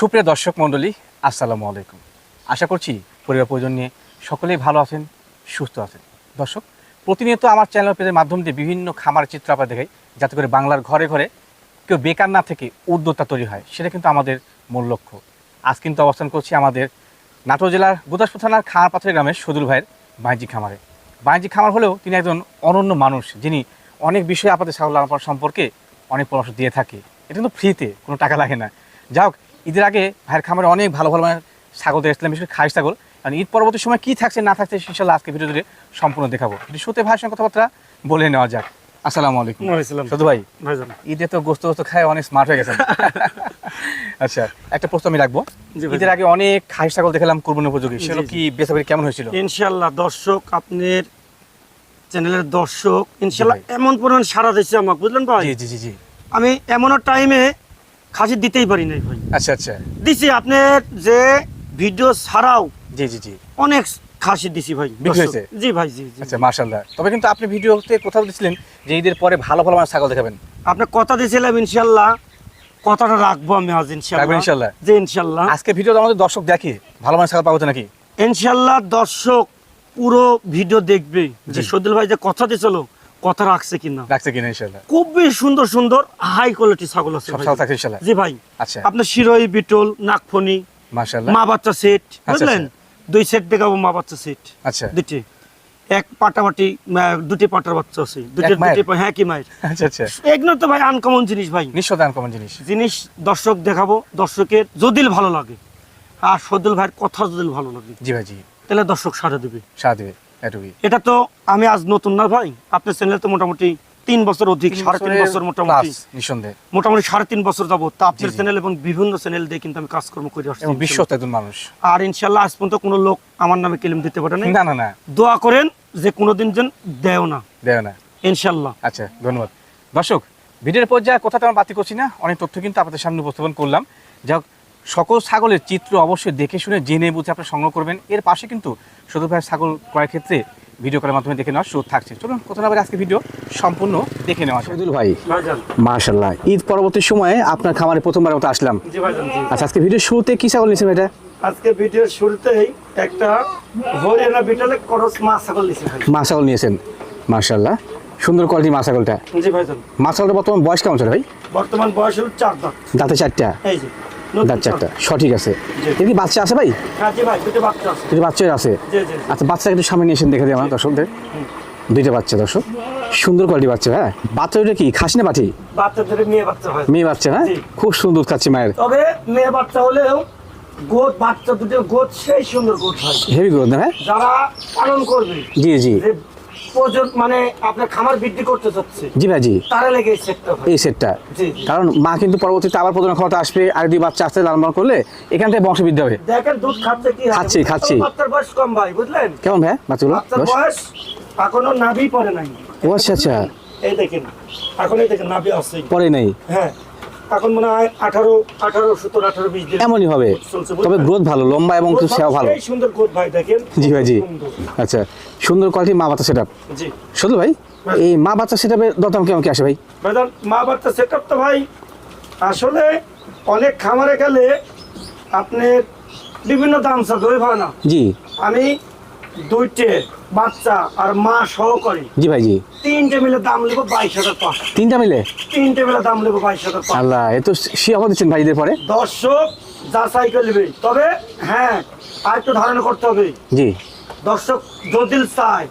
সুপ্রিয় দর্শক মণ্ডলী, আসসালামু আলাইকুম। আশা করছি পরিবার পরিজন নিয়ে সকলেই ভালো আছেন, সুস্থ আছেন। দর্শক, প্রতিনিয়ত আমার চ্যানেল পেজের মাধ্যম দিয়ে বিভিন্ন খামার চিত্র আপনার দেখাই, যাতে করে বাংলার ঘরে ঘরে কেউ বেকার না থেকে উদ্যোক্তা তৈরি হয়, সেটা কিন্তু আমাদের মূল লক্ষ্য। আজ কিন্তু অবস্থান করছি আমাদের নাটোর জেলার গুদাসপুর থানার খামার পাথরের গ্রামের সদুল ভাইয়ের বাণিজ্যিক খামারে। বাণিজ্যিক খামার হলেও তিনি একজন অনন্য মানুষ, যিনি অনেক বিষয়ে আপনাদের ছাগল সম্পর্কে অনেক পরামর্শ দিয়ে থাকে। এটা কিন্তু ফ্রিতে কোনো টাকা লাগে না। যাই হোক ঈদের আগে ভাইয়ের খামারে অনেক ভালো ভালো মানের ছাগল দেখছিলাম বিশেষ করে খাস ছাগল। কারণ ঈদ পরবর্তী সময় কি থাকছে না থাকছে ইনশাল্লাহ আজকে ভিডিও জুড়ে সম্পূর্ণ দেখাবো। শুতে ভাইয়ের সঙ্গে কথাবার্তা বলে নেওয়া যাক। আসসালামু আলাইকুম। সদু ভাই ঈদে তো গোস্ত গোস্ত খায় অনেক স্মার্ট হয়ে গেছে আচ্ছা একটা প্রশ্ন আমি রাখব। ঈদের আগে অনেক খাস ছাগল দেখলাম কোরবানি উপযোগী। সেগুলো। কি বেসা কেমন হয়েছিল? ইনশাল্লাহ দর্শক আপনার চ্যানেলের দর্শক ইনশাল্লাহ এমন পরিমাণ সারা দিচ্ছে আমাকে বুঝলেন ভাই? জি জি জি জি। আমি এমন টাইমে খাসি দিতেই পারি নাই ভাই। আচ্ছা আচ্ছা। দিছি আপনার যে ভিডিও ছাড়াও জি জি জি। অনেক খাসি দিছি ভাই। হয়েছে? জি ভাই জি আচ্ছা মার্শাল্লাহ তবে কিন্তু আপনি ভিডিওতে কোথাও দিচ্ছিলেন যে ঈদের পরে ভালো ভালো মানের ছাগল দেখাবেন? আপনার কথা দিয়েছিলাম ইনশাল্লাহ কথাটা রাখব আমি আজ রাখবেন ইনশাল্লাহ ইনশাল্লাহ? জি ইনশাল্লাহ আজকে ভিডিও আমাদের দর্শক দেখে ভালো মানের ছাগল পাবো নাকি? ইনশাল্লাহ দর্শক পুরো ভিডিও দেখবে। যে। সদিল ভাই যে কথা দিয়েছিল কথা রাখছে কিনা? রাখছে কিনা ইনশাল্লাহ খুবই সুন্দর সুন্দর হাই কোয়ালিটি ছাগল আছে সব ছাগল থাকছে ইনশাল্লাহ জি ভাই আচ্ছা। আপনার শিরোই বিটল নাকফনি মার্শাল্লাহ মা বাচ্চা সেট আচ্ছা, বুঝলেন? দুই সেট দেখাবো মা বাচ্চা সেট আচ্ছা। দুটি এক পাটাপাটি দুটি পাটার বাচ্চা আছে। দুটি দুটি হ্যাঁ কি মায়ের? আচ্ছা আচ্ছা। এগুলো তো ভাই আনকমন জিনিস ভাই। নিঃসন্দেহ কমন জিনিস। জিনিস দর্শক দেখাবো দর্শকের যদি ভালো লাগে। আর সদুল ভাইয়ের কথা যদি ভালো লাগে। জি ভাই জি। তাহলে দর্শক সাড়া দেবে। সারা দেবে। এটুকুই। এটা তো আমি আজ নতুন না ভাই। আপনার চ্যানেল তো মোটামুটি তিন বছর অধিক সাড়ে তিন বছর মোটামুটি। নিঃসন্দেহে। মোটামুটি সাড়ে তিন বছর যাব তা আপনার। চ্যানেল এবং বিভিন্ন চ্যানেল দিয়ে কিন্তু আমি কাজকর্ম করে আসছি এবং একজন মানুষ। আর ইনশাল্লাহ আজ পর্যন্ত কোনো লোক আমার নামে ক্লেম দিতে পারে না না না। দোয়া করেন যে কোনোদিন যেন দেও না। দেয় না। ইনশাল্লাহ। আচ্ছা ধন্যবাদ। দর্শক ভিডিওর পর্যায়ে কথাটা আমরা বাতি করছি না। অনেক তথ্য কিন্তু আপনাদের সামনে উপস্থাপন করলাম। যাই হোক সকল ছাগলের চিত্র অবশ্যই দেখে শুনে জেনে বুঝে আপনারা সংগ্রহ করবেন। এর পাশে কিন্তু শুধু ভাই ছাগল ক্রয়ের ক্ষেত্রে ভিডিও করার মাধ্যমে দেখে নেওয়ার সুযোগ থাকছে। চলুন কোথাও না বলে আজকে ভিডিও সম্পূর্ণ দেখে নেওয়া শহীদুল ভাই ভাইজান। মাশাল্লাহ ঈদ পরবর্তী সময়ে আপনার খামারে প্রথমবার মতো আসলাম। জি ভাইজান জি। আচ্ছা আজকে ভিডিও শুরুতে কি ছাগল নিয়েছেন এটা আজকে ভিডিওর শুরুতেই একটা হরিয়ানা বিটলে করস মাছ ছাগল ভাই। মা ছাগল নিয়েছেন। মাশাল্লাহ সুন্দর কোয়ালিটি মা ছাগলটা। জি ভাইজান। মা ছাগলটা বর্তমান বয়স কেমন চলে ভাই? বর্তমান বয়স হলো চার দাঁত। দাঁতে চারটা। এই যে। দাঁত সঠিক আছে। জি। বাচ্চা আছে ভাই? হ্যাঁ দুটো বাচ্চা আছে। আচ্ছা বাচ্চা একটু সামনে নিয়ে এসে দেখে দিই আমার দর্শকদের। দুইটা বাচ্চা দর্শক। সুন্দর কোয়ালিটি বাচ্চা হ্যাঁ? বাচ্চা দুটো কি? খাসি না পাঠি মেয়ে বাচ্চা মেয়ে বাচ্চা হ্যাঁ? খুব সুন্দর খাচ্ছে মায়ের। তবে মেয়ে বাচ্চা হলেও গোদ বাচ্চা দুটো গোদ সেই সুন্দর গোদ হয়। হেভি গ্রোথ না হ্যাঁ? যারা পালন করবে। জি জি। মানে আপনার খামার বৃদ্ধি করতে চাচ্ছে। জি ভাই জি। তারা লেগে এই সেটটা এই। কারণ মা কিন্তু পরবর্তীতে আবার প্রজনন ক্ষমতা আসবে আর দুই বাচ্চা আসতে লালন পালন করলে এখান থেকে বংশবৃদ্ধি হবে। দেখেন দুধ খাচ্ছে কি খাচ্ছি, খাচ্ছি। বাচ্চার বয়স কম ভাই বুঝলেন? কেমন ভাই বাচ্চাগুলো? বয়স? বয়স এখনও নাভি পড়ে নাই। ও আচ্ছা। আচ্ছা এই দেখেন এখন দেখেন নাভি আছে পরে নেই? হ্যাঁ। এখন মনে হয় আঠারো আঠারো সতেরো আঠারো বিশ দিন এমনই হবে। তবে গ্রোথ ভালো লম্বা এবং একটু সেও ভালো। সুন্দর গোদ ভাই দেখেন। জি ভাই জি। আচ্ছা সুন্দর কোয়ালিটি মা বাচ্চা সেট জি। শুধু ভাই হ্যাঁ। এই মা বাচ্চা সেট দরদাম কেমন কি আসে ভাই? মা বাচ্চা সেট আপ তো ভাই আসলে অনেক খামারে গেলে আপনি বিভিন্ন দাম ওই ভাই না। জি। আমি দুইটে বাচ্চা আর মা সহকারী। জি ভাই জি। তিনটে মিলে দাম নেব বাইশ হাজার পাঁচশো। তিনটা মিলে? তিনটে মিলে দাম নেব বাইশ হাজার পাঁচশো। আল্লাহ এ তো সে অফার দিচ্ছেন ভাইদের পরে। দর্শক যাচাই করে নেবে। তবে হ্যাঁ আর ধারণা করতে হবে। জি। দর্শক যদি চায়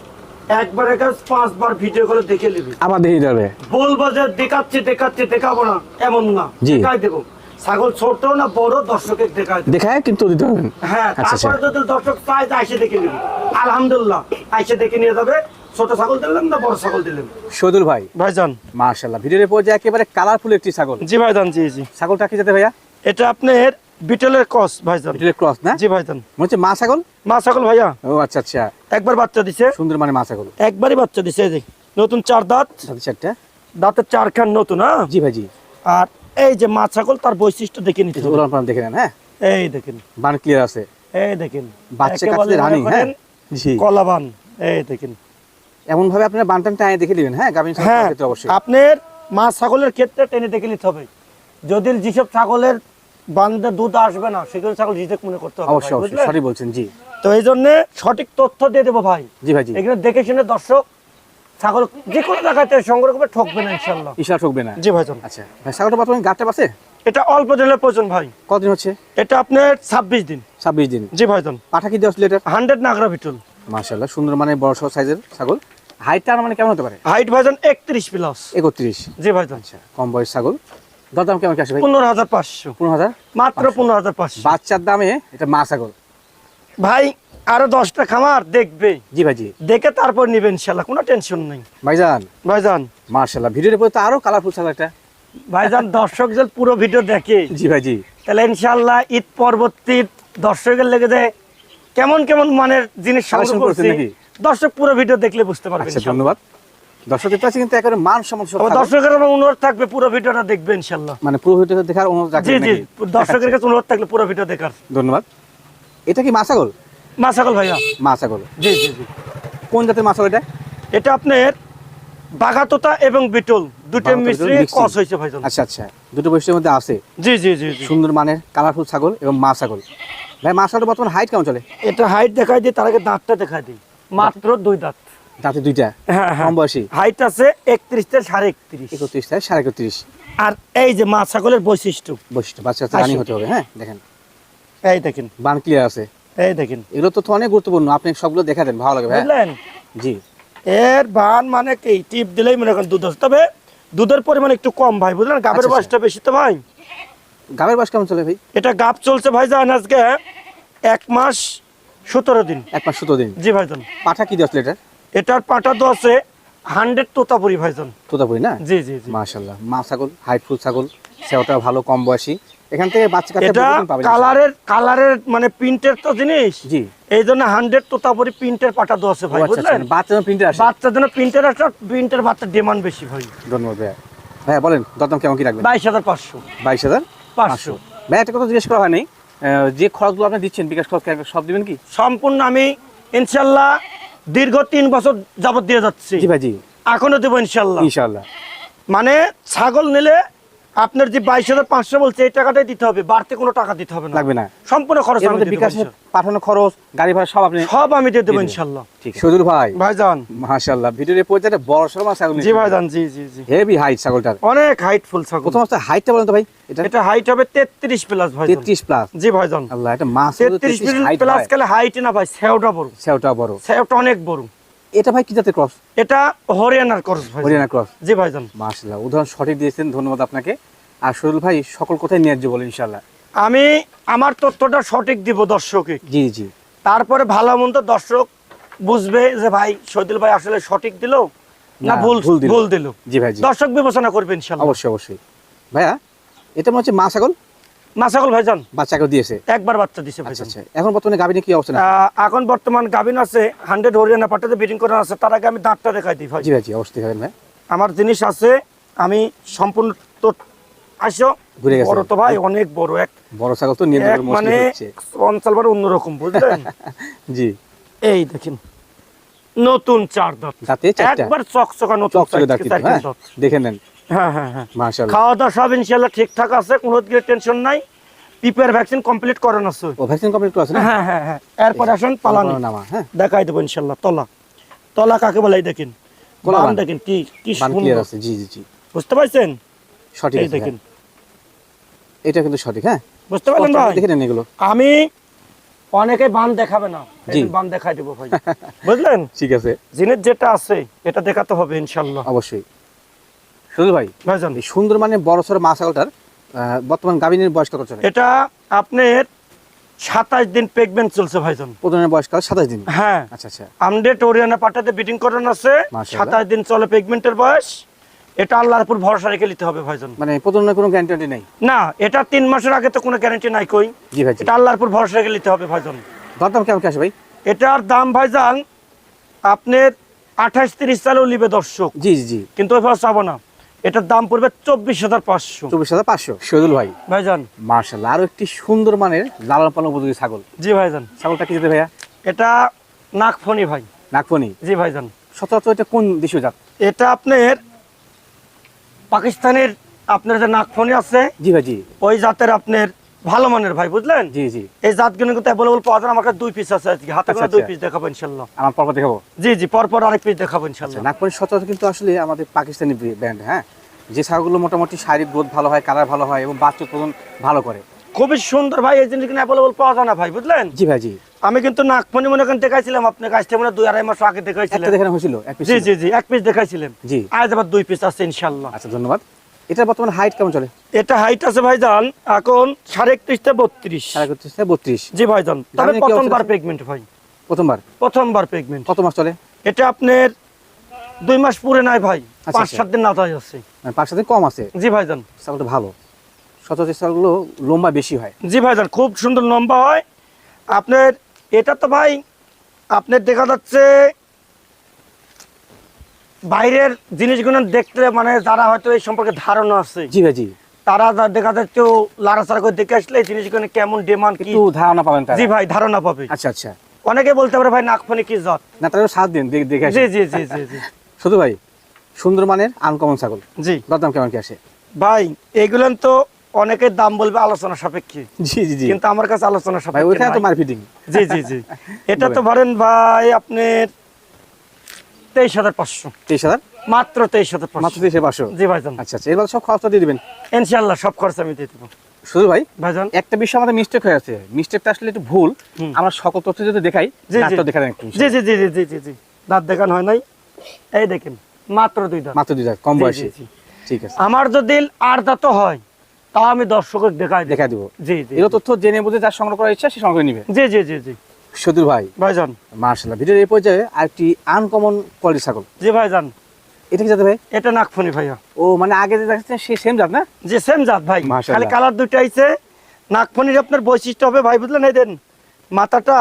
একবারের কাজ পাঁচবার ভিডিও করে দেখে নেবে। দেখে হবে। বলব যে দেখাচ্ছি দেখাচ্ছি দেখাবো না এমন না। জি। দেখাই দেবো। ছাগল ছোট না বড় দর্শকের দেবো। দেখায় কিন্তু দিতে হ্যাঁ আচ্ছা আচ্ছা। তারপরে যদি দর্শক চায় যে দেখে নেবে। আলহামদুলিল্লাহ। আইসে দেখে নিয়ে যাবে। ছোট ছাগল দিলেন না বড় ছাগল দিলেন শহীদুল ভাই ভাইজান। মার্শাল্লাহ ভিডিওর পর্যায়ে একেবারে কালারফুল একটি ছাগল। জি ভাইজান জি জি। ছাগলটা কি যাতে ভাইয়া? এটা আপনার বিটলের কস ভাইজান। ভিডিওর ক্রস না? জি ভাইজান। হচ্ছে মা ছাগল? মা ছাগল ভাইয়া। ও আচ্ছা আচ্ছা। একবার বাচ্চা দিছে। সুন্দর মানে মা ছাগল। একবারই বাচ্চা দিছে এই নতুন চার দাঁত। চারটা? দাঁতের চার খান নতুন হ্যাঁ? জি ভাইজি আর এই যে মা ছাগল তার বৈশিষ্ট্য দেখে নিতে দেখে নেন হ্যাঁ? এই দেখেন। বান ক্লিয়ার আছে। এই দেখেন। বাচ্চা কাছে হ্যাঁ? কলাবান এই দেখেন। এমন ভাবে আপনারা বানটান টাইনে দেখে নেবেন হ্যাঁ গাভিন হ্যাঁ ক্ষেত্রে অবশ্যই। আপনার মা ছাগলের ক্ষেত্রে টেনে দেখে নিতে হবে। যদি যেসব ছাগলের বান্ধে দুধ আসবে না সেগুলো ছাগল রিজেক্ট মনে করতে হবে অবশ্যই অবশ্যই সঠিক বলছেন জি। তো এই জন্য সঠিক তথ্য দিয়ে দেবো ভাই। জি ভাই এগুলো দেখে শুনে দর্শক ছাগল যে কোনো জায়গাতে সংগ্রহ করে ঠকবে না ইনশাল্লাহ ইশারা ঠকবে না। জি ভাইজান আচ্ছা ভাই ছাগলটা বর্তমানে গাঁটটা আছে এটা অল্প দিনের প্রয়োজন ভাই। কতদিন হচ্ছে? এটা আপনার ছাব্বিশ দিন। ছাব্বিশ দিন। জি ভাইজান। পাঠা কি ছিল এটা? হান্ড্রেড নাগরা ভিটুল মাশাল্লাহ সুন্দর মানে বড় সড় সাইজের ছাগল। হাইটটা মানে কেমন হতে পারে? হাইট ভাইজান একত্রিশ প্লাস একত্রিশ। জি ভাইজান। আচ্ছা কম বয়স ছাগল। দরদাম কেমন কি আসে ভাই? পনেরো হাজার পাঁচশো। পনেরো হাজার মাত্র পনেরো হাজার পাঁচশো। বাচ্চার দামে এটা মা ছাগল। ভাই আরও দশটা খামার দেখবে। জি ভাই জি। দেখে তারপর নিবেন ইনশাল্লাহ কোনো টেনশন নেই। ভাইজান। ভাইজান। মার্শাল্লাহ ভিডিওর পরে তো আরও কালারফুল ছাগল একটা। ভাইজান দর্শক যে পুরো ভিডিও দেখে। জি ভাই জি। তাহলে ইনশাল্লাহ ঈদ পরবর্তী দর্শকের লেগে যায় কেমন কেমন মানের জিনিস সংগ্রহ করছি দর্শক পুরো ভিডিও দেখলে বুঝতে পারবেন আচ্ছা ধন্যবাদ। দর্শকের কাছে কিন্তু একেবারে মান সম্মান দর্শকের অনুরোধ থাকবে পুরো ভিডিওটা দেখবে ইনশাল্লাহ। মানে পুরো ভিডিও দেখার অনুরোধ জি রাখবেন জি? দর্শকের কাছে অনুরোধ থাকলে পুরো ভিডিও দেখার। ধন্যবাদ। এটা কি মা ছাগল মা ছাগল ভাইয়া। মা ছাগল জি জি জি। কোন জাতের মা ছাগল এটা? এটা আপনার বাগাতোতা এবং বিটল। দুটো মিশ্রি হয়েছে ভাইজান। আচ্ছা আচ্ছা। দুটো বৈশিষ্ট্যের মধ্যে আছে। জি জি জি জি। সুন্দর মানের কালারফুল ছাগল এবং মা ছাগল ভাই মা ছাগল বর্তমান হাইট কেমন চলে? এটা হাইট দেখাই দিই তার আগে দাঁতটা দেখাই দিই। মাত্র দুই দাঁত। দাঁতে দুইটা? হ্যাঁ হ্যাঁ। কম বয়সী? হাইট আছে একত্রিশ থেকে সাড়ে একত্রিশ। একত্রিশ থেকে সাড়ে একত্রিশ। আর এই যে মা ছাগলের বৈশিষ্ট্য। বৈশিষ্ট্য বাচ্চা। রানিং হতে হবে হ্যাঁ? দেখেন। এই দেখেন। বান ক্লিয়ার আছে। এই দেখেন। এগুলো তো অনেক গুরুত্বপূর্ণ আপনি সবগুলো দেখা দেন ভালো লাগে ভাই। বুঝলেন? জি। এর বান মানে কি? টিপ দিলেই মনে করেন দুধ তবে দুধের পরিমাণ একটু কম ভাই বুঝলেন? গাবের আচ্ছা, বয়সটা বেশি তো ভাই। গাবের বয়স কেমন চলে ভাই? এটা গাব চলছে ভাই জান আজকে এক মাস সতেরো দিন। এক মাস সতেরো দিন। জি ভাইজান। পাঠা কি দেওয়া ছিল এটা? এটার পাটা তো আছে হান্ড্রেড তোতাপুরি ভাইজান। তোতাপুরি না? জি জি মাশাল্লাহ মা ছাগল হাইটফুল ছাগল সেওটা ভালো কম বয়সী। এখান থেকে বাচ্চা কাচ্চা এটা কালারের কালারের মানে প্রিন্টের তো জিনিস। জি। এই জন্য হান্ড্রেড তোতাপুরি প্রিন্টের পাঠা তো আছে ভাই আচ্ছা আচ্ছা বুঝলেন? বাচ্চা প্রিন্টে আসে। বাচ্চার জন্য প্রিন্টের একটা প্রিন্টের বাচ্চার ডিমান্ড বেশি ভাই। ধন্যবাদ ভাইয়া। ভাইয়া বলেন দরদাম কেমন কি রাখবেন? বাইশ হাজার পাঁচশো। বাইশ হাজার? পাঁচশো। ভাই একটা কথা জিজ্ঞেস করা হয়নি। যে খরচগুলো আপনি দিচ্ছেন বিকাশ খরচ সব দিবেন কি? সম্পূর্ণ আমি ইনশাল্লাহ দীর্ঘ তিন বছর যাবত দিয়ে যাচ্ছি। জি ভাই জি। এখনও দেবো ইনশাল্লাহ। ইনশাল্লাহ। মানে ছাগল নিলে আপনার যে বাইশ হাজার পাঁচশো বলছে এই টাকাটাই দিতে হবে। বাড়তি কোনো টাকা দিতে হবে না। লাগবে না। সম্পূর্ণ খরচ এর আমি মধ্যে দিয়ে দেবো বিকাশে পাঠানো খরচ গাড়ি ভাড়া সব আপনি সব আমি দিয়ে দেবো ইনশাল্লাহ। ঠিক সজুল ভাই। ভাইজান। মাশাআল্লাহ ভিডিওর পর্যায়ে বড় সড় মাছ ছাগল জি ভাইজান জি জি জি। Heavy height ছাগলটার। অনেক হাইট ফুল ছাগল। প্রথম অবস্থা হাইটটা বলেন তো ভাই এটা? এটা হাইট হবে তেত্রিশ প্লাস ভাই তেত্রিশ প্লাস জি ভাইজান। আল্লাহ এটা মাছ তেত্রিশ হাইট প্লাস গেলে হাইট না ভাই সেওটা বড়। সেওটা বড়। সেওটা অনেক বড়। এটা ভাই কি জাতের ক্রস? এটা হরিয়ানার করস ভাই। হরিয়ানা ক্রস। জি ভাইজান। মাশাআল্লাহ উদাহরণ সঠিক দিয়েছেন ধন্যবাদ আপনাকে। আর ভাই সকল কথাই ন্যায্য বলেন ইনশাআল্লাহ। আমি আমার তথ্যটা সঠিক দিব দর্শকে। জি জি। তারপরে ভালো মন্দ দর্শক বুঝবে যে ভাই সৈদুল ভাই আসলে সঠিক দিল না ভুল ভুল দিল। জি ভাই দর্শক বিবেচনা করবে ইনশাল্লাহ অবশ্যই অবশ্যই। ভাইয়া এটা মনে হচ্ছে মা ছাগল? মাসাগল ভাইজান। বাচ্চাকে দিয়েছে? একবার বাচ্চা দিছে আচ্ছা ভাইজান। আচ্ছা। এখন বর্তমানে গাবিনে কি অবস্থা? এখন বর্তমান গাবিন আছে হান্ড্রেড হরিয়ানা পাটাতে বিডিং করা আছে তার আগে আমি দাঁতটা দেখাই দিই ভাই। জি ভাই অবশ্যই ভাই। আমার জিনিস আছে আমি সম্পূর্ণ তো আসো ঘুরে গেছে। বড় তো ভাই অনেক বড় এক বড় ছাগল তো নিয়ে মানে অঞ্চল বার অন্যরকম বুঝলেন? জি। এই দেখেন নতুন চার দাঁত। একবার চকচকা নতুন হ্যাঁ। দেখে নেন। হ্যাঁ হ্যাঁ হ্যাঁ। খাওয়া দাওয়া সব ইনশাল্লাহ ঠিকঠাক আছে কোনো দিকে টেনশন নাই। ভ্যাকসিন কমপ্লিট করেন আছে। ও ভ্যাকসিন কমপ্লিট আছে হ্যাঁ হ্যাঁ হ্যাঁ। এরপর আসেন পালানি। নামা হ্যাঁ। দেখাই দেবো ইনশাল্লাহ তলা। তলা কাকে বলে দেখেন। বান। দেখেন কি কি সুন্দর। আছে জি জি জি। বুঝতে পারছেন? সঠিক দেখেন। এটা কিন্তু সঠিক হ্যাঁ। বুঝতে পারলেন ভাই? দেখে নেন এগুলো। আমি অনেকে বান দেখাবে না। বান দেখাই দেবো ভাই। বুঝলেন? ঠিক আছে। জিনিস যেটা আছে এটা দেখাতে হবে ইনশাল্লাহ অবশ্যই। সুজল ভাই ভাইজান। এই সুন্দর মানে বড় সড়ো মা ছাগলটার বর্তমান গাবিনের বয়স কত চলে? এটা আপনার সাতাশ দিন প্রেগনেন্ট চলছে ভাইজান। প্রথমের বয়স কাল সাতাশ দিন? হ্যাঁ। আচ্ছা আচ্ছা। আমডেট ওরিয়ানা পাটাতে বিটিং করানো আছে। সাতাশ দিন চলে প্রেগনেন্টের বয়স। এটা আল্লাহর উপর ভরসা রেখে নিতে হবে ভাইজান। মানে প্রথমে কোনো গ্যারান্টি নেই? না এটা তিন মাসের আগে তো কোনো গ্যারান্টি নাই কই। জি ভাই এটা আল্লাহর উপর ভরসা রেখে নিতে হবে ভাইজান। দরদাম কেমন আসে ভাই? এটার দাম ভাইজান আপনার আঠাশ তিরিশ সালেও নিবে দর্শক। জি জি জি। কিন্তু ওইভাবে চাবো না। এটার দাম পড়বে চব্বিশ হাজার পাঁচশো। চব্বিশ হাজার পাঁচশো। শহীদুল ভাই ভাইজান। মার্শাল আরও একটি সুন্দর মানের লালন পালন উপযোগী ছাগল। জি ভাইজান। ছাগলটা কি যেতে ভাইয়া? এটা নাকফনি ভাই। নাকফনি জি ভাইজান। সচরাচর এটা কোন দেশীয় জাত? এটা আপনার পাকিস্তানের আপনার যে নাকফনি আছে জি ভাই জি। ওই জাতের আপনার ভালো মানের ভাই বুঝলেন? জি জি। এই জাতগুলো কিন্তু অ্যাভেলেবল পাওয়া যায় আমার কাছে দুই পিস আছে আজকে। হাতে আচ্ছা, করে দুই আচ্ছা। পিস দেখাবো ইনশাল্লাহ আমার পর্ব দেখাবো? জি জি পরপর আরেক পিস দেখাবো আচ্ছা ইনশাল্লাহ নাগপুরের সচরাচর কিন্তু আসলে আমাদের পাকিস্তানি ব্যান্ড হ্যাঁ? যে ছাগলগুলো মোটামুটি শারীরিক গ্রোথ ভালো হয় কালার ভালো হয় এবং বাচ্চা উৎপাদন ভালো করে। খুবই সুন্দর ভাই এই জিনিস কিন্তু অ্যাভেলেবল পাওয়া যায় না ভাই বুঝলেন? জি ভাই জি। আমি কিন্তু নাগমণি মনে করেন দেখাইছিলাম আপনার কাছ থেকে মনে দুই আড়াই মাস আগে একটা দেখানো হয়েছিল জি জি জি এক পিস দেখাইছিলেন জি। আজ আবার দুই পিস আছে ইনশাল্লাহ আচ্ছা ধন্যবাদ। এটার বর্তমান হাইট কেমন চলে? এটা হাইট আছে ভাইজান এখন সাড়ে একত্রিশ থেকে বত্রিশ। সাড়ে একত্রিশ থেকে বত্রিশ। জি ভাইজান তবে প্রথমবার? প্রেগনেন্ট ভাই। প্রথমবার? প্রথমবার প্রেগনেন্ট কত মাস চলে? এটা আপনার দুই মাস পুরে নাই ভাই আচ্ছা, পাঁচ আচ্ছা। সাত দিন নাতাই আছে। মানে পাঁচ সাত দিন কম আছে? জি ভাইজান। ছাগলটা ভালো। সচরাচর ছাগলগুলো লম্বা বেশি হয়। জি ভাইজান খুব সুন্দর লম্বা হয়। আপনার এটা তো ভাই আপনার দেখা যাচ্ছে বাইরের জিনিসগুলো দেখতে মানে যারা হয়তো এই সম্পর্কে ধারণা আছে জি ভাই জি। তারা যা দেখা যাচ্ছে লাড়াচাড়া করে দেখে আসলে এই জিনিসগুলো কেমন ডিমান্ড কি। ধারণা পাবেন জি ভাই ধারণা পাবে। আচ্ছা আচ্ছা। অনেকে বলতে পারে ভাই নাকফনি কি জাত না তাহলে সাত দিন দেখে দেখে জি জি জি জি জি। শুধু ভাই সুন্দর মানের আনকমন ছাগল। জি। দরদাম কেমন কি আসে? ভাই এগুলো তো অনেকে দাম বলবে আলোচনা সাপেক্ষে। জি জি জি। কিন্তু আমার কাছে আলোচনা ভাই সাপেক্ষে ওইখানে তো নাই। মারপিটিং জি জি জি। এটা তো ধরেন ভাই আপনার তেইশ হাজার পাঁচশো। তেইশ হাজার? মাত্র তেইশ হাজার মাত্র তেইশে পাঁচশো? জি ভাইজান। আচ্ছা আচ্ছা এবার সব খরচটা দিয়ে দিবেন? ইনশাল্লাহ সব খরচ আমি দিয়ে দেবো। শুধু ভাই ভাইজান? একটা বিষয় আমাদের মিস্টেক হয়ে আছে। মিস্টেকটা আসলে একটু ভুল। আমরা সকল তথ্য যদি দেখাই জি, জি। দাঁতটা একটু জি জি জি জি জি জি জি। দাঁত দেখান হয় নাই। এই দেখেন মাত্র দুই দাঁত। মাত্র দুই হাজার কম বয়সে। ঠিক আছে। আমার যদি আর দাঁত হয় তাও আমি দর্শকের দেখাই দেখাই দেখা দিব। জি জি এগুলো তথ্য জেনে বুঝে যার সংগ্রহ করার ইচ্ছা সে সংগ্রহ করে নিবে। জি জি জি জি। সদুর ভাই। ভাইজান। মার্শাল্লাহ ভিডিওর এই পর্যায়ে আরেকটি আনকমন কোয়ালিটি ছাগল। জি ভাইজান। এটা কি যাতে ভাই? এটা ভাইয়া। ও মানে আগে যে সেম জাত না? যে সেম জাত ভাই। খালি কালার দুইটা আইছে। নাকফনির আপনার বৈশিষ্ট্য হবে ভাই বুঝলেন? এই দেন মাথাটা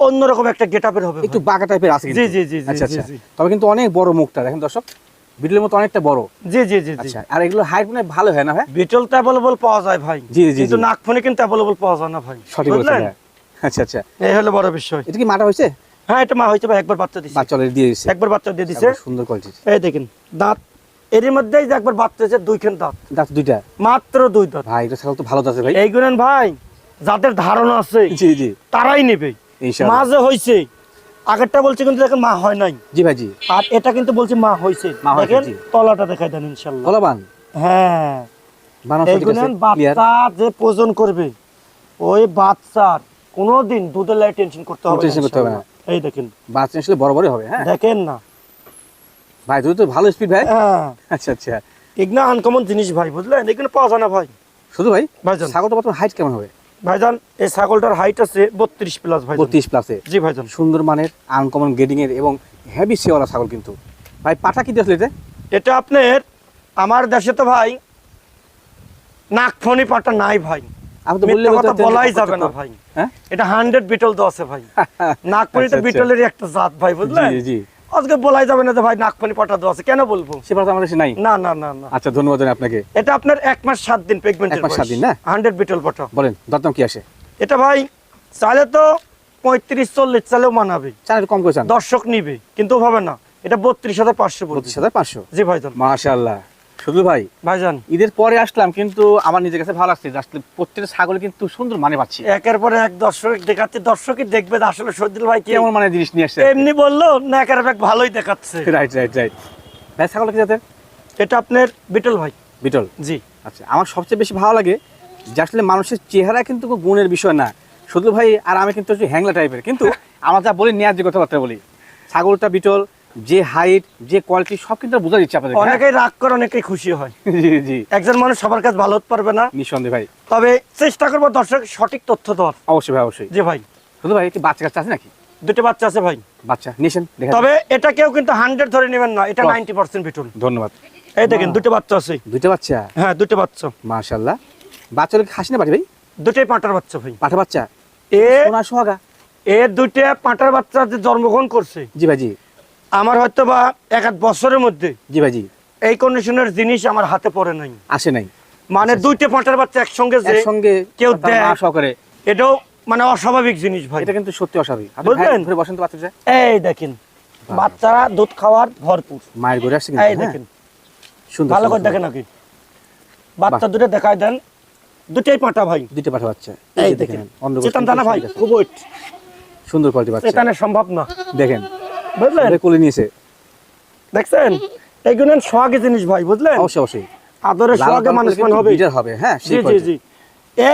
অন্যরকম একটা হবে একটু। বাঁকা টাইপের আছে জি জি জি আচ্ছা আচ্ছা। তবে কিন্তু অনেক বড় মুখটা দেখেন দর্শক। ভিডিওর মতো অনেকটা বড়। জি জি জি আচ্ছা আর এগুলো হাইট মানে ভালো হয় না ভাই? বিটল তো অ্যাভেলেবল পাওয়া যায় ভাই। জি, জি, কিন্তু কিন্তু অ্যাভেলেবল পাওয়া যায় না ভাই। সঠিক বলেছেন। আচ্ছা আচ্ছা। এই হলো বড় বিষয় এটা কি মাটা হয়েছে? হ্যাঁ এটা মা হয়েছে ভাই একবার বাচ্চা দিছে। বাচ্চা দিয়ে একবার বাচ্চা দিয়ে দিছে। সুন্দর কোয়ালিটির এই দেখেন দাঁত। এর মধ্যেই যে একবার বাচ্চা হয়েছে দুইখান দাঁত। দাঁত দুইটা? মাত্র দুই দাঁত। ভাই এটা ছাগল তো ভালো আছে ভাই। এইগুলেন ভাই যাদের ধারণা আছে জি জি। তারাই নেবে। মা যে হয়েছে আগেরটা বলছে কিন্তু দেখেন মা হয় নাই। জি ভাই জি। আর এটা কিন্তু বলছে মা হয়েছে। দেখেন তলাটা দেখাই দেন ইনশাল্লাহ বলবান হ্যাঁ। বাচ্চা যে পোষণ করবে ওই বাচ্চার কোনোদিন দুধের লাই টেনশন করতে হবে টেনশন করতে হবে না। এই দেখেন। বাচ্চা আসলে বড় বড় হবে হ্যাঁ? দেখেন না। ভাই তুই তো ভালো স্পিড ভাই। হ্যাঁ। আচ্ছা আচ্ছা। এগুলো আনকমন জিনিস ভাই বুঝলেন? এগুলো পাওয়া যায় না ভাই। শুধু ভাই ভাইজান। ছাগলটা বর্তমান হাইট কেমন হবে? ভাইজান এই ছাগলটার হাইট আছে বত্রিশ প্লাস ভাই বত্রিশ প্লাসে জি ভাইজান। সুন্দর মানের আনকমন গ্রেডিং এর এবং হেভি সেওয়ালা ছাগল কিন্তু। ভাই পাঠা কি দিয়েছিল এতে এটা? আপনার আমার দেশে তো ভাই নাকফনি পাটা নাই ভাই। আপনি বললে কথা বলাই যাবে না ভাই। এটা হান্ড্রেড বিটল তো আছে ভাই। নাগপুরি তো। বিটলেরই একটা জাত ভাই বুঝলেন? জি জি। আজকে বলাই যাবে না যে ভাই নাগপুরি পাটা তো আছে কেন বলব? সে পাঠা আমাদের নাই। না না না না। আচ্ছা ধন্যবাদ আপনাকে। এটা আপনার এক মাস সাত দিন প্রেগনেন্ট এক মাস সাত দিন না? হান্ড্রেড বিটল পাটা। বলেন দরদাম কি আসে? এটা ভাই চালে তো পঁয়ত্রিশ চল্লিশ চালেও মানাবে। কম দর্শক নিবে কিন্তু ভাবে না। এটা বত্রিশ হাজার পাঁচশো পঁচিশ হাজার পাঁচশো। জি ভাইজান মাশাল্লাহ শুধু ভাই ভাইজান। ঈদের পরে আসলাম কিন্তু আমার নিজের কাছে ভালো লাগছে। আসলে প্রত্যেকটা ছাগল কিন্তু সুন্দর মানে পাচ্ছি। একের পরে এক দর্শক দেখাচ্ছে দর্শকই দেখবে আসলে সর্দিল ভাই কি কেমন মানে জিনিস নিয়ে আসছে। এমনি বলল না একের এক ভালোই দেখাচ্ছে। রাইট রাইট রাইট ভাই ছাগলটা কি জাতের? এটা আপনার বিটল ভাই। বিটল? জি। আচ্ছা আমার সবচেয়ে বেশি ভালো লাগে যে আসলে মানুষের চেহারা কিন্তু গুণের বিষয় না। শুধু ভাই আর আমি কিন্তু একটু হ্যাংলা টাইপের কিন্তু আমার যা বলি নেওয়ার যে কথাবার্তা বলি। ছাগলটা বিটল যে হাইট যে কোয়ালিটি সব কিন্তু বোঝা দিচ্ছে আপনাদের হ্যাঁ? অনেকেই রাগ করে অনেকেই খুশি হয়। জি জি। একজন মানুষ সবার কাছে ভালো হতে পারবে না। নিঃসন্দেহে ভাই। তবে চেষ্টা করব দর্শক সঠিক তথ্য দেওয়ার। অবশ্যই ভাই অবশ্যই। জি ভাই। শুধু ভাই একটি বাচ্চা কাচ্চা আছে নাকি? দুটো বাচ্চা আছে ভাই। বাচ্চা নিয়েছেন তবে এটা কেউ কিন্তু হান্ড্রেড ধরে নেবেন না এটা। নাইনটি পার্সেন্ট বিটুল ধন্যবাদ। এই দেখেন দুটো বাচ্চা আছে। দুইটা বাচ্চা? হ্যাঁ দুটো বাচ্চা। মাশাল্লাহ বাচ্চা হলে খাসি না পারি ভাই? দুটোই পাঁটার বাচ্চা ভাই। পাঠা বাচ্চা? এ সোনা সোহাগা? এ দুইটা পাঁটার বাচ্চা যে জন্মগ্রহণ করছে। জি ভাই জি। আমার হয়তো বা এক আধ বছরের মধ্যে জি ভাই জি। এই কন্ডিশনের জিনিস আমার হাতে পড়ে নাই। আসে নাই। মানে দুইটা পাঁটার বাচ্চা একসঙ্গে যে একসঙ্গে কেউ দেয়। সহকারে। এটাও মানে অস্বাভাবিক জিনিস ভাই। এটা কিন্তু সত্যি অস্বাভাবিক। বুঝলেন? ভাই ঘুরে বসেন তো বাচ্চা এই দেখেন বাচ্চারা দুধ খাওয়ার ভরপুর। মায়ের ঘরে আসছে এই হ্যাঁ? দেখেন সুন্দর ভালো করে দেখেন নাকি বাচ্চা দুটো দেখাই দেন। দুটাই পাটা ভাই। দুইটা পাঠা বাচ্চা। এই দেখেন চেতন দানা ভাই খুব সুন্দর কোয়ালিটি বাচ্চা। চেতনের সম্ভব না। দেখেন বুঝলেন? কোলে নিয়েছে। দেখছেন? এইগুলো জিনিস ভাই বুঝলেন? অবশ্যই অবশ্যই। আদরে লাল সোহাগে কালার মানুষ হবে। হ্যাঁ জি জি জি। এ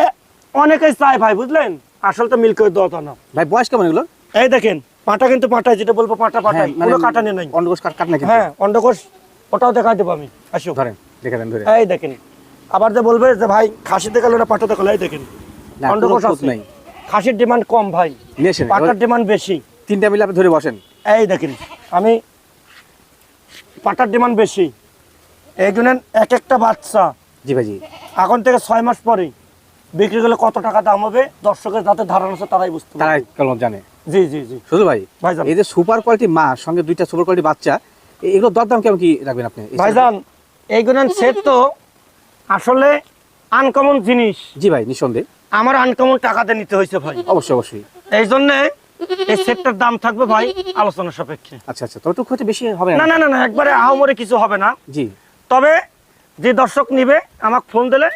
অনেকেই চায় ভাই বুঝলেন? আসলে তো মিল করে দেওয়া তো না। ভাই বয়স কেমন এগুলো এই দেখেন পাটা কিন্তু যেটা বলব পাটা হ্যাঁ, কোনো কাটানি নাই। অন্ডকোষ কাট কাট না হ্যাঁ অন্ডকোষ ওটাও দেখাই দেবো আমি। আসো। ধরেন দেখে দেন ধরে। এই দেখেন আবার যে বলবে যে ভাই খাসি দেখাল না পাটা দেখাল এই দেখেন। অন্ডকোষ নাই। খাসির ডিমান্ড কম ভাই পাটার ডিমান্ড বেশি। তিনটা মিলে আপনি ধরে বসেন। এই দেখেন আমি পাটার ডিমান্ড বেশি। এই জন্য এক একটা বাচ্চা। জি ভাই জি এখন থেকে ছয় মাস পরে বিক্রি করলে কত টাকা দাম হবে দর্শকের যাতে ধারণা আছে তারাই বুঝতে তারা পারবে কলম জানে। জি জি জি। শুধু ভাই ভাইজান। এই যে সুপার কোয়ালিটি মা সঙ্গে দুইটা সুপার কোয়ালিটি বাচ্চা এগুলো দরদাম কেমন কি রাখবেন আপনি? ভাইজান এইগুলো সেট তো আসলে আনকমন জিনিস। জি ভাই নিঃসন্দেহে। আমার আনকমন টাকাতে নিতে হয়েছে ভাই। অবশ্যই অবশ্যই। এই জন্য এই সেটটার দাম থাকবে ভাই আলোচনা সাপেক্ষে। আচ্ছা আচ্ছা তো বেশি হবে না। না না না একবারে আহমরে কিছু হবে না। জি। তবে যে দর্শক নিবে আমাকে ফোন দিলে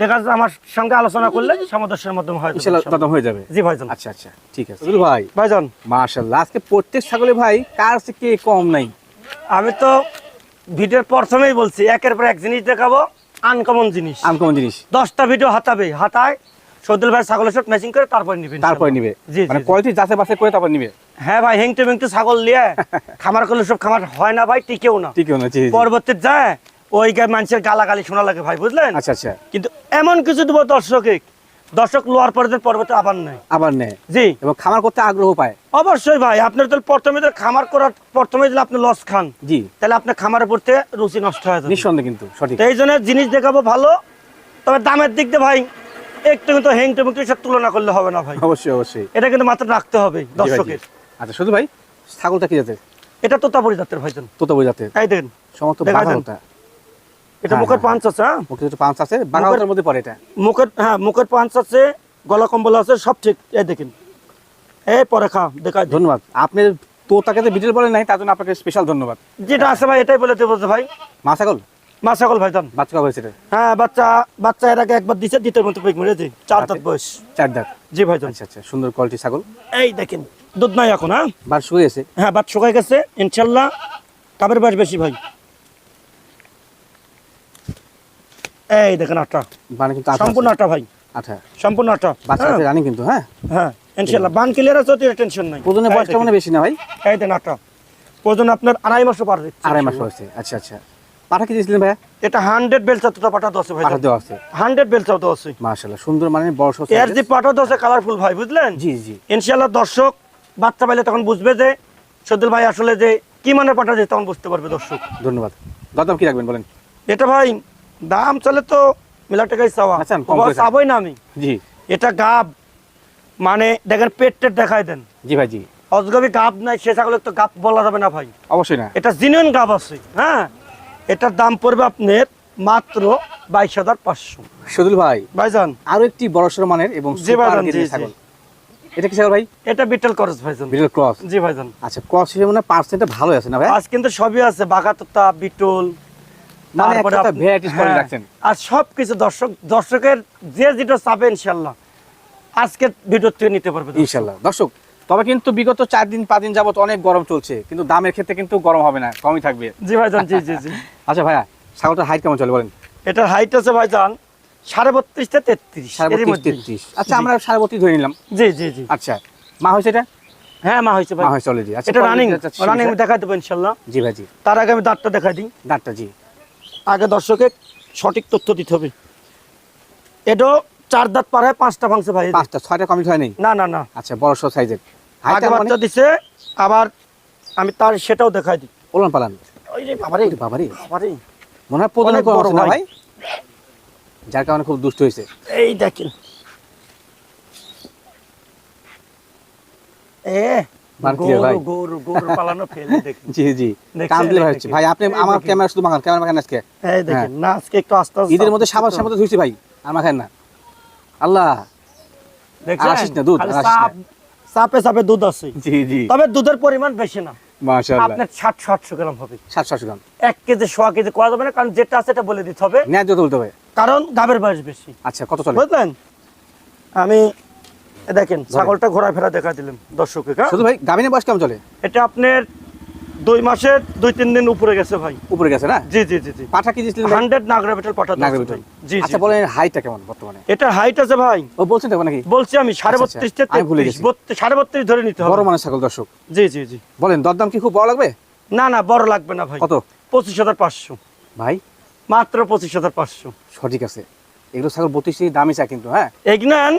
দেখা যাচ্ছে আমার সঙ্গে আলোচনা করলে সামঞ্জস্যের মাধ্যমে হয় হয়ে যাবে। জি ভাইজান। আচ্ছা আচ্ছা ঠিক আছে। ভাই। ভাইজান। মাশাল্লাহ আজকে প্রত্যেক ছাগলে ভাই কার থেকে কম নাই? আমি তো ভিডিওর প্রথমেই বলছি একের পর এক জিনিস দেখাবো আনকমন জিনিস। আনকমন জিনিস। দশটা ভিডিও হাতাবে হাতায় সদুল ভাই ছাগলের সাথে ম্যাচিং করে তারপর নিবেন তারপরে নিবে? জি, মানে জি, জি। কোয়ালিটি যাচাই বাছাই করে তারপর নিবে? হ্যাঁ ভাই হেংটে ছাগল নিয়ে খামার করলে সব খামার হয় না ভাই টিকেও না। ঠিক না। পরবর্তী যায় ওই গায়ে মানুষের গালাগালি শোনা লাগে ভাই বুঝলেন? আচ্ছা আচ্ছা। কিন্তু এমন কিছু দেবো দর্শকে দর্শক লোয়ার পরে যে পরবর্তী আবার নেই আবার নেয়। জি। এবং খামার করতে আগ্রহ পায়। অবশ্যই ভাই আপনার তো প্রথমে তো খামার করার প্রথমে যদি আপনি লস খান জি। তাহলে আপনার খামারের পড়তে রুচি নষ্ট হয়ে যাবে। নিঃসন্দেহে কিন্তু সঠিক। এই জন্য জিনিস দেখাবো ভালো তবে দামের দিক দিয়ে ভাই একটু কিন্তু হেং টেমুক সাথে তুলনা করলে হবে না ভাই। অবশ্যই অবশ্যই। এটা কিন্তু মাত্র রাখতে হবে। দর্শকের। আচ্ছা শুধু ভাই ছাগলটা কি জাতের? এটা তোতাপুরি জাতের ভাইজান তোতা বই জাতের? এই দেখেন। সমস্ত দেখা এটা হ্যাঁ, মুখের হ্যাঁ, পাঁচ আছে হ্যাঁ। মুখে পাঁচ আছে মধ্যে পড়ে এটা। মুখের হ্যাঁ মুখের পাঁচ আছে গলা কম্বল আছে সব ঠিক। এই দেখেন। এই পরে খা দেখাই ধন্যবাদ। আপনি তোতাকে যে বিটেল বলেন নাই তার জন্য আপনাকে স্পেশাল ধন্যবাদ। যেটা আছে ভাই এটাই বলে দেবো ভাই। মা ছাগল? মা ছাগল ভাইজান কবে হয়েছে এটা? হ্যাঁ বাচ্চা বাচ্চা এর আগে একবার দিছে দ্বিতীয় মতো পেক মেরেছে চার দাঁত বয়স। চার দাঁত। জি ভাইজান আচ্ছা আচ্ছা সুন্দর কোয়ালিটি ছাগল। এই দেখেন দুধ নাই এখন হ্যাঁ? বার শুয়ে আছে হ্যাঁ বাদ শুকাই গেছে ইনশাল্লাহ কাবের বয়স বেশি ভাই। এই দেখেন আটা। মানে কিন্তু সম্পূর্ণ আছে। আটা ভাই। আঠা। সম্পূর্ণ আটা বাচ্চা হ্যাঁ, রানি কিন্তু হ্যাঁ? হ্যাঁ ইনশাল্লাহ বান ক্লিয়ার আছে তো টেনশন নাই। ওজনের বয়সটা মানে বেশি না ভাই? এই দেন আটা। ওজন আপনার আড়াই মাসও পার আড়াই মাস হয়েছে আচ্ছা আচ্ছা। পাঠা কি দিয়েছিলেন ভাইয়া? এটা হান্ড্রেড বেল চাতো পাটা দশে ভাই পাঠা দেওয়া আছে। হান্ড্রেড বেল চাতো আছে। মাশাল্লাহ সুন্দর মানে বড় এর যে পাটা দশে কালারফুল ভাই বুঝলেন? জি জি। ইনশাল্লাহ দর্শক বাচ্চা পাইলে তখন বুঝবে যে সদুল ভাই আসলে যে কি যে তখন বুঝতে পারবে দর্শক। ধন্যবাদ। কি রাখবেন বলেন? এটা ভাই দাম চলে তো মেলা টাকাই চাওয়া। আচ্ছা। চাবই না আমি। জি। এটা গাব। মানে দেখেন পেট টেট দেখাই দেন। জি ভাই জি। অজগবি গাব নাই সে ছাগলের তো গাব বলা যাবে না ভাই। অবশ্যই না। এটা জিনুইন গাব আছে হ্যাঁ? এটার দাম পড়বে আপনার মাত্র বাইশ হাজার পাঁচশো। সদুল ভাই ভাইজান। আরও একটি বড় সড় মানের এবং জি সুপার ভাইজান, গিরিল জি, জি। ছাগল। এটা কি ভাই? এটা বিটেল করস ভাইজান। Beetle cross? জি ভাইজান। আচ্ছা ক্রস হিসেবে মানে পার্সেন্টটা ভালো আছে না ভাই? আজ কিন্তু সবই আছে বাঘাততা বিটল তারপরে একটা করে হ্যাঁ, রাখছেন। আর সব কিছু দর্শক দর্শকের যে যেটা চাবে ইনশাল্লাহ। আজকে ভিডিও থেকে নিতে পারবে। দর্শক। তবে কিন্তু বিগত চার দিন পাঁচ দিন যাবত অনেক গরম চলছে কিন্তু দামের ক্ষেত্রে কিন্তু গরম হবে না কমই থাকবে। জি ভাইজান জি জি জি। আচ্ছা ভাইয়া ছাগলটার হাইট কেমন চলে বলেন? এটার হাইট আছে ভাইজান সাড়ে বত্রিশ থেকে তেত্রিশ। সাড়ে তেত্রিশ। আচ্ছা আমরা সাড়ে বত্রিশ ধরে নিলাম। জি জি জি। আচ্ছা মা হয়েছে এটা? হ্যাঁ মা হয়েছে মা হয়েছে অলরেডি আচ্ছা এটা রানিং রানিং? দেবো ইনশাল্লাহ। জি ভাই জি। তার আগে আমি দাঁতটা দেখাই দিই। দাঁতটা জি। আগে দর্শকে সঠিক তথ্য দিতে হবে। এটা চার দাঁত পার হয় পাঁচটা ভাঙছে ভাই। পাঁচটা ছয়টা কমপ্লিট হয় নাই না না না। আচ্ছা বড় সড় সাইজের হাইট আগে বাচ্চা দিছে আবার আমি তার সেটাও দেখাই দিই। ওলান পালান। ওই রে বাবারে বাবারে বাবারে। মনে হয় না ভাই। যার কারণে খুব দুষ্ট হয়েছে। এই দেখেন। এ ঈদের মধ্যে আল্লাহ। চাপ- চাপে চাপে দুধ আছে। তবে দুধের পরিমাণ বেশি না। আপনার ষাট সাতশো গ্রাম হবে। সাতশো গ্রাম। এক কেজি সোয়া কেজি করা যাবে না কারণ যেটা আছে এটা বলে দিতে হবে। ন্যায্য তুলতে হবে। কারণ গাবের বয়স বেশি। আচ্ছা কত চলে? বুঝলেন? আমি দেখেন ছাগলটা ঘোরা ফেরা দেখা দিলাম দর্শককে? শুধু ভাই গাভিনের বয়স কেমন চলে? এটা আপনার দুই মাসের দুই তিন দিন উপরে গেছে ভাই। উপরে গেছে না? জি জি জি জি। পাঠা কি ভাই? হান্ড্রেড নাগরা বেটাল পাঠা নাগরা বিটল। জি আচ্ছা বলেন হাইটটা কেমন বর্তমানে? এটা হাইট আছে ভাই। ও বলছেন তো নাকি? বলছি আমি সাড়ে আচ্ছা, আচ্ছা। থেকে আমি ভুলে তেত্রিশ, গেছি। বত্রিশ- সাড়ে বত্রিশ ধরে নিতে হবে। বড় মানের ছাগল দর্শক। জি জি জি। বলেন দরদাম কি খুব বড় লাগবে? না না বড় লাগবে না ভাই। কত? পঁচিশ হাজার পাঁচশো। ভাই? মাত্র পঁচিশ হাজার পাঁচশো। সঠিক আছে। এগুলো ছাগল বত্রিশ দামি চা কিন্তু হ্যাঁ? এগনান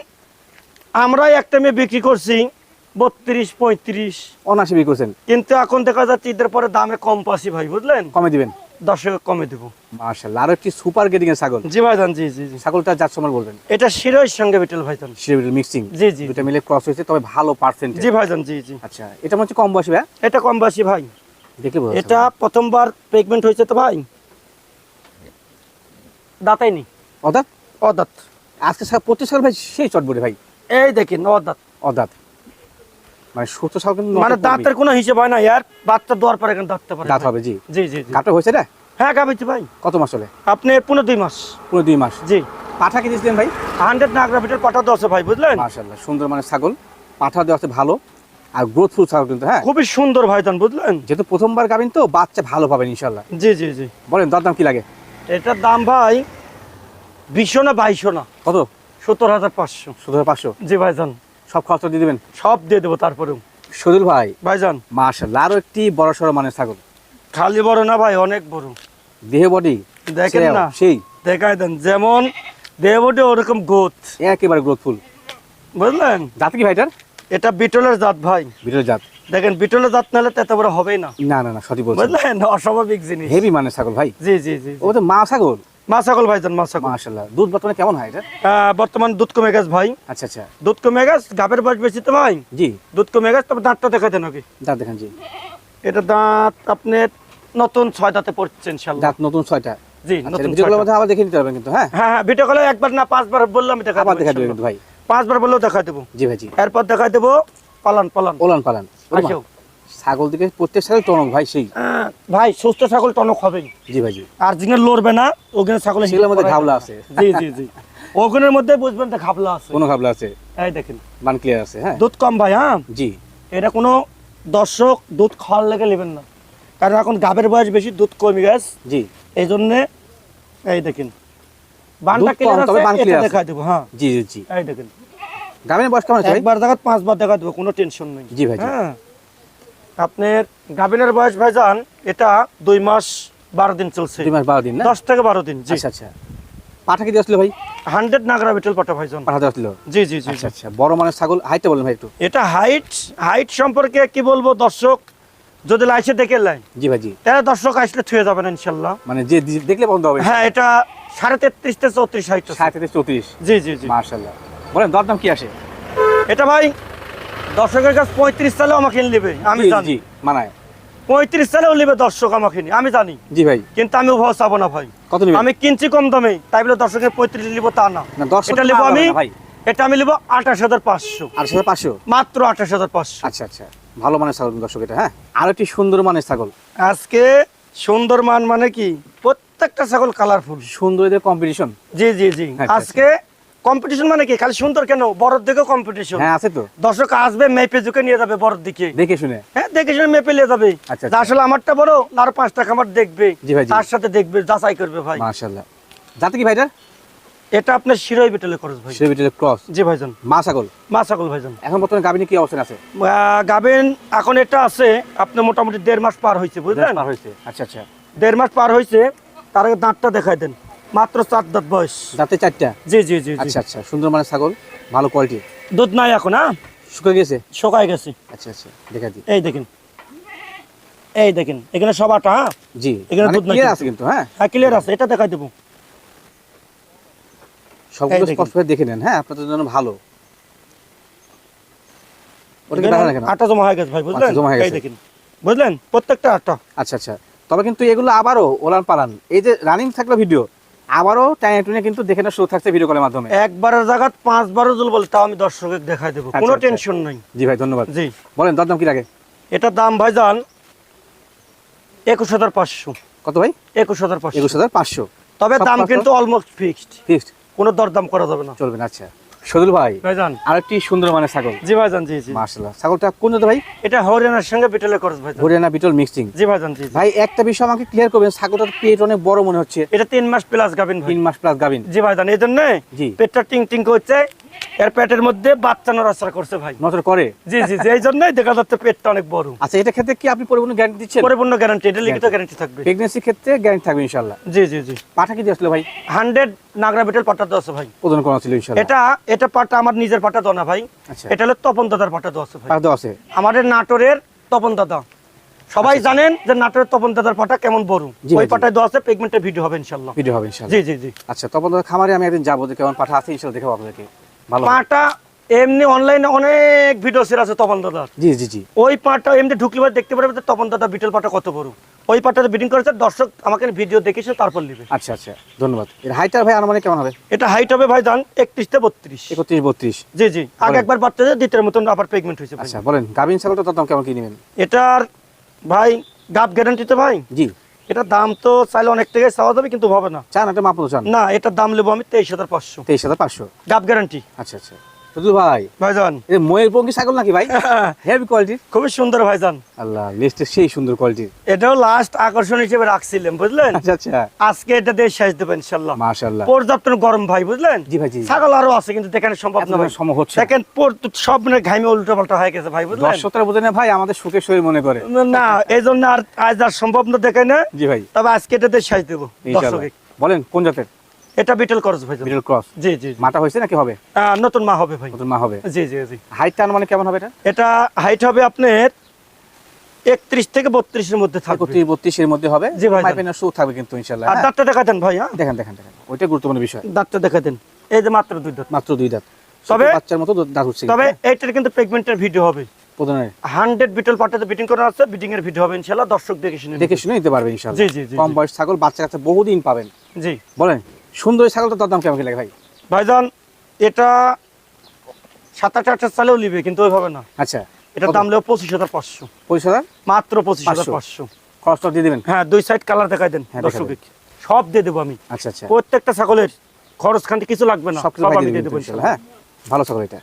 আমরাই একটা মেয়ে বিক্রি করছি বত্রিশ পঁয়ত্রিশ। অনাশি বিক্রি করছেন। কিন্তু এখন দেখা যাচ্ছে ঈদের পরে দামে কম পাচ্ছি ভাই বুঝলেন? কমে দিবেন। দশ কমে দেবো। মার্শাল আরও একটি সুপার গ্রেডিং এর ছাগল। জি ভাইজান জি জি জি। ছাগলটা যার সময় বলবেন। এটা শিরোয়ের সঙ্গে বিটেল ভাইজান। শিরবিল মিক্সিং জি জি দুটা মিলে ক্রস হয়েছে তবে ভালো পার্সেন্ট জি ভাইজান জি জি। আচ্ছা এটা মনে হচ্ছে কম বয়সী ভাই? এটা কম ভাই। দেখলে এটা প্রথমবার প্রেগনেন্ট হয়েছে তো ভাই। দাঁতাইনি অদাত? অদাত। আজকে প্রতি ছাগল ভাই সেই চটবটে ভাই। এই দেখেন অদাত। অদাত। মানে সুস্থ ছাগল কিন্তু মানে দাঁতের কোনো হিসেব হয় না ইয়ার বাচ্চা দেওয়ার পরে এখন দাঁততে পারে। দাঁত হবে জি। জি জি কাটা হয়েছে না? হ্যাঁ গাবিছি ভাই। কত মাস চলে? আপনি পুরো দুই মাস। পুরো দুই মাস? জি। পাঠা কি দিয়েছিলেন ভাই? হান্ড্রেড নাগরা বিটেল পাঠা দশে ভাই বুঝলেন? মার্শাল্লাহ সুন্দর মানে ছাগল। পাঠা দেওয়া আছে ভালো। আর গ্রোথফুল ছাগল কিন্তু হ্যাঁ? খুবই সুন্দর ভাই ভাইজান বুঝলেন? যেহেতু প্রথমবার গাবিন তো বাচ্চা ভালো পাবেন ইনশাল্লাহ জি জি জি। বলেন দর দাম কি লাগে? এটার দাম ভাই বিশো না বাইশো না? কত? সত্তর হাজার পাঁচশো। সতেরো পাঁচশো? জি ভাইজান সব খরচা দিয়ে দেবেন? সব দিয়ে দেবো তারপরেও সদুল ভাই ভাইজান। মার্শাল্লাহ আরও একটি বড় সড়ো মানের ছাগল খালি বড় না ভাই অনেক বড়। দেহ বডি দেখেন না? সেই। দেখাই দেন যেমন দেবটে ওরকম গোত। একেবারে গ্রোথফুল বুঝলেন? জাত কি ভাইটার? এটা বিটলের জাত ভাই। বিরল জাত। দেখেন বিটলের জাত নাহলে তো এত বড় হবেই না। না না না সঠিক বলছেন। বুঝলেন? অস্বাভাবিক জিনিস। হেভি মানের ছাগল ভাই। জি জি জি। ও তো মা ছাগল? মা ছাগল ভাইজান মা ছাগল। মার্শাল্লাহ দুধ বর্তমানে কেমন হয় এটা? বর্তমান দুধ কমে গেছে ভাই। আচ্ছা আচ্ছা। দুধ কমে গেছে গাবের বয়স বেশি তো ভাই। জি। দুধ কমে গেছে তবে দাঁতটা দেখা দেন দাঁত দেখান জি। এটা দাঁত আপনার নতুন ছয় দাঁতে পড়ছে ইনশাল্লাহ দাঁত নতুন ছয়টা? জি আচ্ছা নতুন মধ্যে আবার দেখে নিতে পারবেন কিন্তু হ্যাঁ? হ্যাঁ হ্যাঁ ভিডিও কলে একবার না পাঁচবার বললাম দেখা আবার দেখা দেবেন ভাই। পাঁচবার বললেও দেখা দেবো। জি ভাই জি। এরপর দেখা দেবো পালান পালান। ওলান পালান। আসো। ছাগল দিকে প্রত্যেক ছাগল টনক ভাই সেই। ভাই সুস্থ ছাগল টনক হবেই। জি ভাই জি। আর জিনের লড়বে না ওখানে ছাগলের সেগুলোর মধ্যে ঘাবলা আছে। জি জি জি। ওখানের মধ্যে বুঝবেন তো ঘাবলা আছে। কোনো ঘাবলা আছে? এই দেখেন। মান ক্লিয়ার আছে হ্যাঁ? দুধ কম ভাই হ্যাঁ? জি। এটা কোনো দর্শক দুধ খাওয়ার লেগে নেবেন না। কারণ এখন গাবের বয়স বেশি দুধ কমে গেছে জি। এই জন্যে এই দেখেন। বানটা ক্লিয়ার তবে আছে বান clear দেখা দেবো হ্যাঁ। জি জি জি। এই দেখেন। গ্রামের বয়স কেমন আছে একবার দেখা পাঁচবার দেখা দেবো কোনো টেনশন নেই। জি ভাই হ্যাঁ। আপনার গাভিনের বয়স ভাইজান এটা দুই মাস বারো দিন চলছে। দুই মাস বারো দিন দশ থেকে বারো দিন জি। আচ্ছা আচ্ছা। পাঠা কি দিয়ে আসলো ভাই? হান্ড্রেড নাগরা বিটেল পাটা ভাইজান। পাঠা দিয়ে আসলো জি জি জি। আচ্ছা আচ্ছা। বড় ছাগল হাইটটা বলেন ভাই একটু। এটা হাইট হাইট সম্পর্কে কি বলব দর্শক? যদি লাইসে দেখে লাই। জি ভাই জি। তাহলে দর্শক আসলে থুয়ে যাবেন ইনশাল্লাহ। মানে যে দেখলে বন্ধ হবে। হ্যাঁ এটা সাড়ে তেত্রিশ থেকে চৌত্রিশ হাইট। ষাট থেকে চৌত্রিশ। জি জি জি। মার্শাল্লাহ বলেন দরদাম কি আসে? এটা ভাই দর্শকের কাছে পঁয়ত্রিশ সালেও আমাকে নিবে আমি জানি। জি মানায়। পঁয়ত্রিশ সালেও নিবে দর্শক আমাকে আমি জানি। জি ভাই। কিন্তু আমি উভয় চাবো না ভাই। কত আমি কিনছি কম দামে তাই বলে দর্শকের পঁয়ত্রিশ নিব তা না। এটা নিব আমি এটা আমি নিব আঠাশ হাজার পাঁচশো। আট হাজার পাঁচশো? মাত্র আঠাশ হাজার পাঁচশো। আচ্ছা আচ্ছা। ভালো মানের ছাগল দর্শক এটা হ্যাঁ? আর একটি সুন্দর মানের ছাগল। আজকে সুন্দর মান মানে কি? প্রত্যেকটা ছাগল কালারফুল সুন্দর কম্পিটিশন জি জি জি। আচ্ছা, আজকে কম্পিটিশন মানে কি? খালি সুন্দর কেন? বড়র দিকে কম্পিটিশন হ্যাঁ আছে তো। দর্শক আসবে মেপে ঝুঁকে নিয়ে যাবে বড়র দিকে। দেখে শুনে। হ্যাঁ দেখে শুনে মেপে নিয়ে যাবে। আচ্ছা, আসলে আমারটা বড় আরও পাঁচটা খামার দেখবে। জি ভাই, তার সাথে দেখবে যাচাই করবে ভাই। মার্শাল্লাহ যাতে কি ভাইটার এটা আপনার শিরোই বিটলে খরচ ভাই। সে বিটের ক্রস। জি ভাইজান। মা ছাগল? মা ছাগল ভাইজান। এখন বর্তমানে গাবিনে কি অবস্থান আছে? গাবেন এখন এটা আছে আপনি মোটামুটি দেড় মাস পার হয়েছে বুঝলেন? পার হয়েছে আচ্ছা আচ্ছা। দেড় মাস পার হয়েছে তার আগে দাঁতটা দেখাই দেন। মাত্র চার দাঁত বয়স। দাঁতে চারটা? জি জি জি। আচ্ছা আচ্ছা। সুন্দর মানের ছাগল ভালো কোয়ালিটি দুধ নাই এখন হ্যাঁ? শুকিয়ে গেছে? শোকায় গেছে। আচ্ছা আচ্ছা। দেখা দিই। এই দেখেন। এই দেখেন। এখানে সব আটা হ্যাঁ? জি। এখানে মানে দুধ নাই আছে কিন্তু হ্যাঁ? হ্যাঁ ক্লিয়ার আছে। এটা দেখাই দেবো। সবগুলো। স্পষ্ট করে দেখে নেন হ্যাঁ? আপনাদের জন্য ভালো। দেখা আটা জমা হয়ে গেছে ভাই বুঝলেন? আচ্ছা, জমা হয়ে গেছে। দেখেন। বুঝলেন? প্রত্যেকটা আটা। আচ্ছা আচ্ছা। তবে কিন্তু এগুলো আবারও ওলান পালান। এই যে রানিং থাকল ভিডিও আবারও টাইনে টুনে কিন্তু দেখে না শুরু থাকছে ভিডিও কলের মাধ্যমে। একবারের জায়গা পাঁচবারও জল বলে তাও আমি দর্শকের দেখাই দেবো। আচ্ছা, কোনো আচ্ছা। টেনশন নাই। জি ভাই ধন্যবাদ। জি। বলেন দরদাম কি লাগে? এটার দাম ভাইজান একুশ হাজার পাঁচশো। কত ভাই? একুশ হাজার পাঁচশো। একুশ হাজার পাঁচশো। তবে দাম কিন্তু অলমোস্ট ফিক্সড ফিক্সড কোনো দরদাম করা যাবে না। চলবে না আচ্ছা। সদুল ভাই ভাইজান। আরেকটি সুন্দর মানে ছাগল। জি ভাইজান জি জি। মাশাআল্লাহ। ছাগলটা কোন জাতের ভাই? এটা হরিয়ানার সঙ্গে বিটলে খরচ ভাই হরিয়ানা বিটল মিক্সিং। জি ভাইজান জি। ভাই একটা বিষয় আমাকে ক্লিয়ার করবেন ছাগলটার পেট অনেক বড় মনে হচ্ছে। এটা তিন মাস প্লাস গাবিন ভাই। 3 মাস প্লাস গাবিন জি ভাইজান এই জন্য জি। পেটটা টিং টিং করছে এর পেটের মধ্যে বাচ্চা নড়াচড়া করছে ভাই। করে? জি জি এই জন্যই দেখা যাচ্ছে পেটটা অনেক বড়। আচ্ছা এটা ক্ষেত্রে কি আপনি পরিপূর্ণ গ্যারান্টি দিচ্ছেন? পরিপূর্ণ গ্যারান্টি এটা লিখিত গ্যারান্টি থাকবে। ক্ষেত্রে গ্যারান্টি থাকবে ইনশাল্লাহ জি জি জি। পাঠা কি দিয়ে আসলে ভাই? হান্ড্রেড নাগরা বিটেল পাটা দেওয়া আছে ভাই। করা ছিল ইনশাল্লাহ এটা এটা পাটা আমার নিজের পাটা দেওয়া না ভাই। আচ্ছা। এটা হলো তপন দাদার পাটা দেওয়া আছে ভাই। দেওয়া আছে। আমাদের নাটোরের তপন দাদা। সবাই জানেন যে নাটোরের তপন দাদার পাটা কেমন বড়। ওই পাটায় দেওয়া আছে পেগমেন্টের ভিডিও হবে ইনশাল্লাহ ভিডিও হবে ইনশাল্লাহ জি জি জি। আচ্ছা তখন তো খামারে আমি একদিন যাব যে কেমন পাঠা আছে ইনশাল্লাহ দেখাবো আপনাদেরকে। পাটা এমনি অনলাইনে অনেক ভিডিও সের আছে তপন দাদার। জি জি জি। ওই পাটা এমনি ঢুকলে দেখতে পারবে তপন দাদা বিটেল পাটা কত বড়। ওই পাটাতে বিডিং করেছে দর্শক আমাকে ভিডিও দেখেছে তারপর নিবে। আচ্ছা আচ্ছা ধন্যবাদ। এর হাইটার ভাই আনুমানিক কেমন হবে? এটা হাইট হবে ভাই জান একত্রিশ থেকে বত্রিশ। একত্রিশ বত্রিশ। জি জি আগে একবার বাচ্চা দিয়ে দ্বিতীয় মতন আবার পেগমেন্ট হয়েছে আচ্ছা বলেন গাভিন ছাগলটা তার দাম কেমন কি নেবেন? এটার ভাই গাপ গ্যারান্টি তো ভাই? জি। এটা দাম তো চাইলে অনেক থেকে চাওয়া যাবে কিন্তু হবে না। চান একটা মাপ চান? না এটার দাম নেব আমি তেইশ হাজার পাঁচশো। তেইশ হাজার পাঁচশো। গাপ গ্যারান্টি আচ্ছা আচ্ছা। শুধু ভাই ভাইজান। ময়ের পঙ্কি ছাগল নাকি ভাই? হেভি খুবই সুন্দর ভাইজান। আল্লাহ লিস্টে সেই সুন্দর এটাও লাস্ট আকর্ষণ হিসেবে রাখছিলাম বুঝলেন? আচ্ছা আচ্ছা। আজকে এটা দিয়ে শেষ দেবো ইনশাল্লাহ মাশাআল্লাহ। পর্যাপ্ত গরম ভাই বুঝলেন? জি ভাই জি। ছাগল আরও আছে কিন্তু দেখানো সম্ভব না ভাই। সম্ভব হচ্ছে দেখেন পর- সব মানে ঘামে উল্টো পাল্টা হয়ে গেছে ভাই বুঝলেন? দর্শকরা বোঝে না ভাই আমাদের সুখের শরীর মনে করে। না এই জন্য আর আজ আর সম্ভব না দেখে না। জি ভাই। তবে আজকে এটা দিয়ে শেষ দেবো ইনশাআল্লাহ। বলেন কোন জাতের? এটা বিটল খরচ ভাই মিডল ক্রস? জি জি। মাটা হয়েছে নাকি হবে? নতুন মা হবে ভাই। নতুন মা হবে। জি জি জি। হাইটটা মানে কেমন হবে এটা? এটা হাইট হবে আপনার একত্রিশ থেকে বত্রিশের মধ্যে থাকবে। একত্রিশ বত্রিশের মধ্যে হবে? জি ভাই, পাইপেনের শু থাকবে কিন্তু ইনশাল্লাহ আর হ্যাঁ? দাঁতটা দেখা দেন ভাই হ্যাঁ? দেখেন দেখেন দেখেন। ওইটা গুরুত্বপূর্ণ বিষয়। দাঁতটা দেখা দেন। এই যে মাত্র দুই দাঁত। মাত্র দুই দাঁত। তবে- বাচ্চার মতো দাঁত হচ্ছে তবে কিন্তু পেগমেন্টের ভিডিও হবে। হান্ড্রেড বিটল পাটাতে বিটিং করা আছে বিটিং এর ভিডিও হবে ইনশাল্লাহ দর্শক দেখে শুনে দেখে শুনে নিতে পারবে ইনশাল্লাহ। জি, জি, জি, কম বয়স ছাগল বাচ্চা কাছে বহুদিন পাবেন। জি। বলেন। সুন্দর ছাগলটা তার দাম কেমন লাগে ভাই? ভাইজান এটা সাত আট আটটা চালেও নিবে কিন্তু ওইভাবে না। আচ্ছা। এটা দাম লেও পঁচিশ হাজার পাঁচশো। পঁচিশ হাজার? মাত্র পঁচিশ হাজার পাঁচশো। খরচটা দিয়ে দেবেন? হ্যাঁ দুই সাইড কালার দেখাই দেন হ্যাঁ, দর্শক সব দিয়ে দেবো আমি। আচ্ছা আচ্ছা। প্রত্যেকটা ছাগলের খরচ খান্তি কিছু লাগবে না সব আমি দিয়ে দিয়ে দেবো হ্যাঁ? ভালো ছাগল এটা।